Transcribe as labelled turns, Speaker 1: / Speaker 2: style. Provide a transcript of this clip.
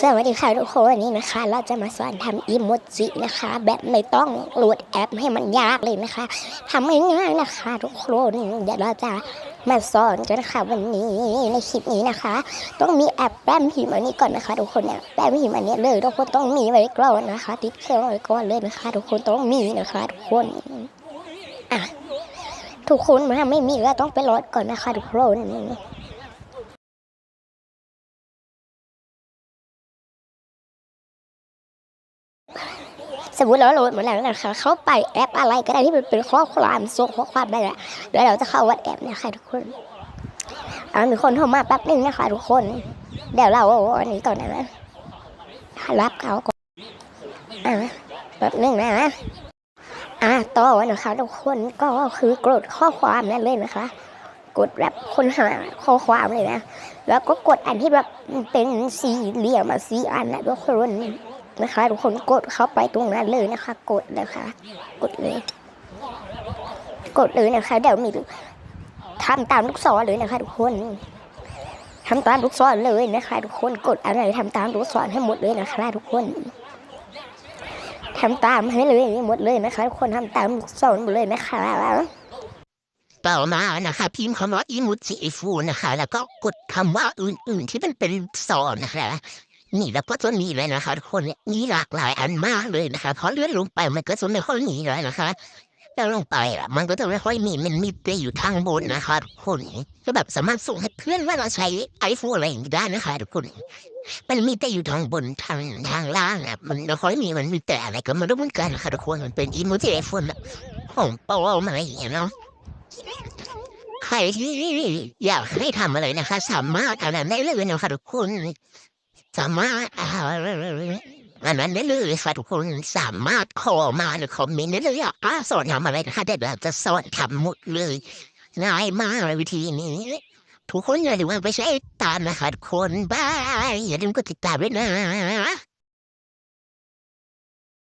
Speaker 1: สวัสดีค่ะทุกคนวันนี้นะคะ เราจะมาสอนทำอีโมจินะคะ แบบไม่ต้องโหลดแอปให้มันยากเลยนะคะทำง่ายๆนะคะ ทุกคนเดี๋ยวเราจะมาสอนกันนะคะวันนี้ในคลิปนี้นะคะ ต้องมีแอปแป้มพิมพ์อันนี้ก่อนนะคะ ทุกคนเนี่ยแป้มพิมพ์อันนี้เลยทุกคนต้องมีไว้ก่อนนะคะ ติดเครื่องไว้ก่อนเลยนะคะ ทุกคนต้องมีนะคะ ทุกคนอะทุกคนถ้าไม่มีก็ต้องไปโหลดก่อนนะคะ ทุกคน มมติเราโหลดมาแล้วนะคะเข้าไปแอปอะไรก็ได้ที่มันเป็นข้อความส่งข้อความได้แล้วเดี๋ยวเราจะเข้าวัดแอปนะคะทุกคนอ่ามีคนโทรมาแป๊บนึงนะคะทุกคนเดี๋ยวเราอันนี้ก่อนนะรับเขาก่อนอ่าแป๊บนึงนะอ่าต่อนะคะทุกคนก็คือกดข้อความนั่นเลยนะคะ กดแบบค้นหาข้อความเลยนะ แล้วก็กดอันที่แบบเป็นสี่เหลี่ยมสี่อันนะทุกคน นะคะทุกคนกดเข้าไปตรงนั้นเลยนะคะ กดนะคะ กดเลย กดเลยนะคะเดี๋ยวมีทำตามลูกศรเลยนะคะ ทุกคนทำตามลูกศรเลยนะคะ ทุกคนกดอะไรทำตามลูกศรให้หมดเลยนะคะ ทุกคนทำตามให้เลยหมดเลยนะคะทุกคนทำตามลูกศรหมดเลยนะคะ
Speaker 2: ต่อมานะคะพิมพ์คำว่าอิมุจิฟูนะคะ แล้วก็กดคำว่าอื่นๆที่มันเป็นสอนนะคะ นี่แล้วก็จะมีเลยนะคะทุกคนเนี่ยมีหลากหลายอันมากเลยนะคะเพราะเลื่อนลงไปมันก็จะไม่ค่อยมีเลยนะคะแล้วลงไปอะมันก็จะไม่ค่อยมีมันมีแต่อยู่ทางบนนะคะทุกคนก็แบบสามารถส่งให้เพื่อนว่าเราใช้ไอโฟนอะไรอย่างนี้ได้นะคะทุกคนมันมีแต่อยู่ทางบนทางทางล่างอะมันไม่ค่อยมีมันมีแต่อะไรก็ไม่รู้เหมือนกันนะคะทุกคนมันเป็นอิโมจิไอโฟนของโปรมาอย่างเงี้ยเนาะใครที่อยากให้ทำอะไรนะคะ สามารถอ่านได้เลยนะคะทุกคน สามารถอันนั้นได้เลยค่ะทุกคนสามารถขอมาหรือคอมเมนต์ได้เลยอะสอนทำอะไรนะคะแต่เราจะสอนทำหมดเลยง่ายมากเลยวิธีนี้ ทุกคนอย่าลืมไปใช้ตามนะคะทุกคนบายอย่าลืมกดติดตามด้วยนะ